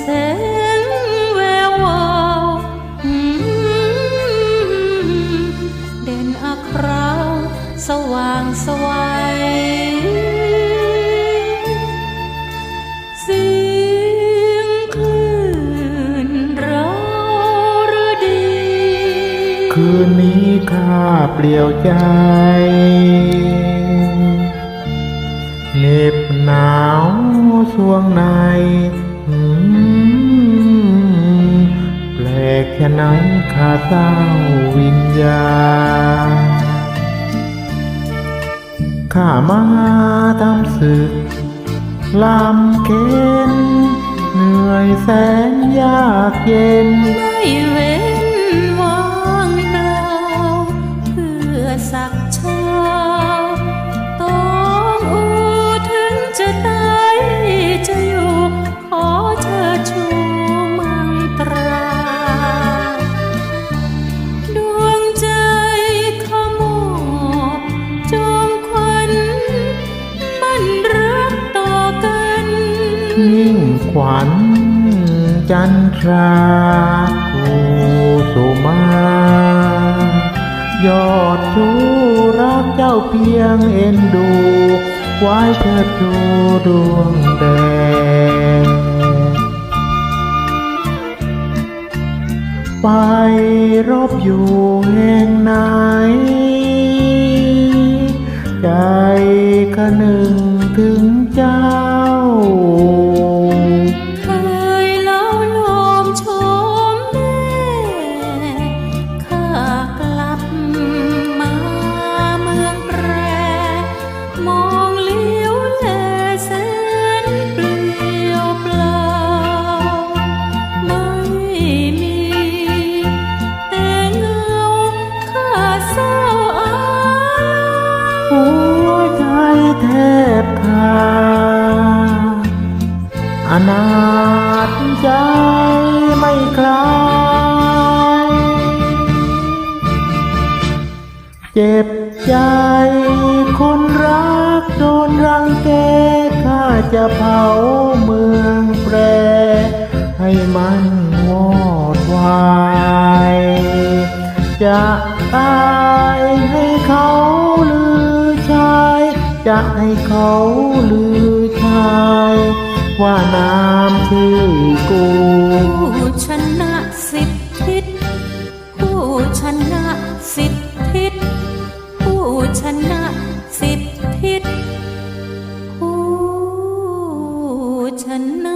แสงแวววาวเด่นอัคราวสว่างสวัยเสียงคลื่นเราหรือดี คืนนี้ข้าเปลี่ยวใจเหน็บหนาวสวงใน ลกแค่ไหนข้าเศร้าวิญญาข้ามาทำศึกลำเค็นเหนื่อยแสนยากเย็น ไม่เว้นวางเปล่าเพื่อสักชา วัญจันทราคูสุมายอดชูรักเจ้าเพียงเอ็นดูไว้เธอดูดวงแดงไปรบอยู่แห่งนใอนาจใจไม่คลาย เจ็บใจคนรักโดนรังแกข้าจะเผาเมืองแปร ให้มันวอดวาย จะตายให้เขาลือชาย จะให้เขาลือชาย ว่าน้ำชื่อกูผู้ชนะสิบทิศผู้ชนะสิบทิศผู้ชนะสิบทิศผู้ชนะ